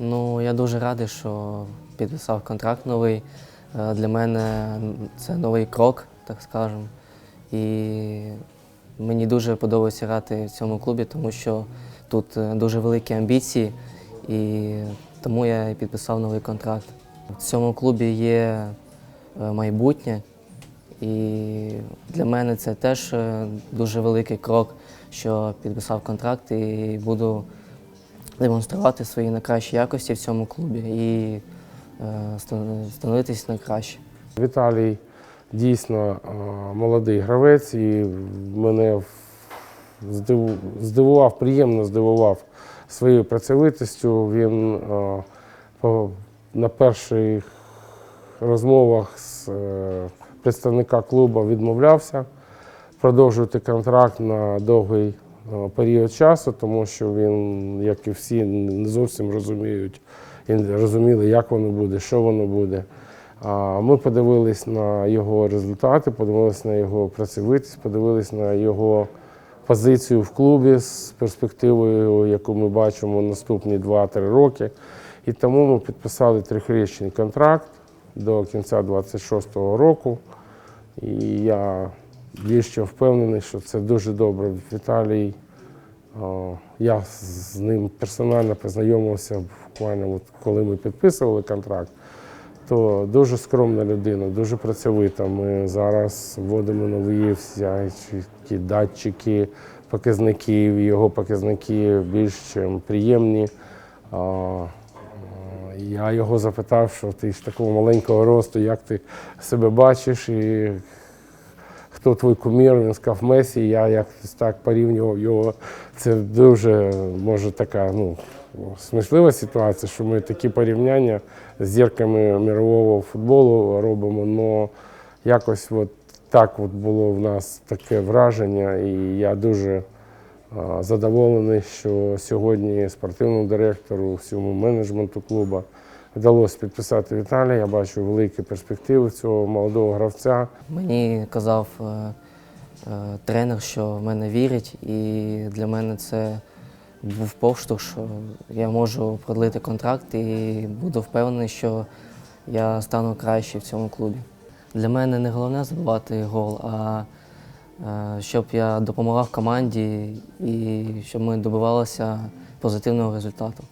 Ну, я дуже радий, що підписав контракт новий. Е, Для мене це новий крок, так скажемо. І мені дуже подобається грати в цьому клубі, тому що тут е, дуже великі амбіції, і тому я підписав новий контракт. В цьому клубі є е, майбутнє, і для мене це теж дуже великий крок, що підписав контракт і буду демонструвати свої найкращі якості в цьому клубі і е, ста- становитись на краще. Віталій дійсно е, молодий гравець і мене здивував, приємно здивував своєю працьовитістю. Він е, на перших розмовах з представника клубу відмовлявся продовжувати контракт на довгий період часу, тому що він, як і всі, не зовсім розуміють і розуміли, як воно буде, що воно буде. А Ми подивились на його результати, подивились на його працьовитість, подивились на його позицію в клубі з перспективою, яку ми бачимо наступні 2-3 роки. І тому ми підписали трьохрічний контракт до кінця 26-го року. І я більше впевнений, що це дуже добре. Віталій, я з ним персонально познайомився буквально, от коли ми підписували контракт то дуже скромна людина, дуже працьовита. Ми зараз вводимо нові всякі датчики показників, його показники більш чим приємні. Я його запитав, що ти з такого маленького росту, як ти себе бачиш, і хто твій кумір, він сказав Месі, я якось так порівнював його. Це дуже може така ну, смішлива ситуація, що ми такі порівняння з зірками мирового футболу робимо. але якось от так от було в нас таке враження, і я дуже задоволений, що сьогодні спортивному директору, всьому менеджменту клубу вдалося підписати Віталія. Я бачу великі перспективи цього молодого гравця. Мені казав е, е, тренер, що в мене вірять, і для мене це був поштовх, що я можу продлити контракт і буду впевнений, що я стану краще в цьому клубі. Для мене не головне забивати гол, а е, щоб я допомагав команді і щоб ми добивалися позитивного результату.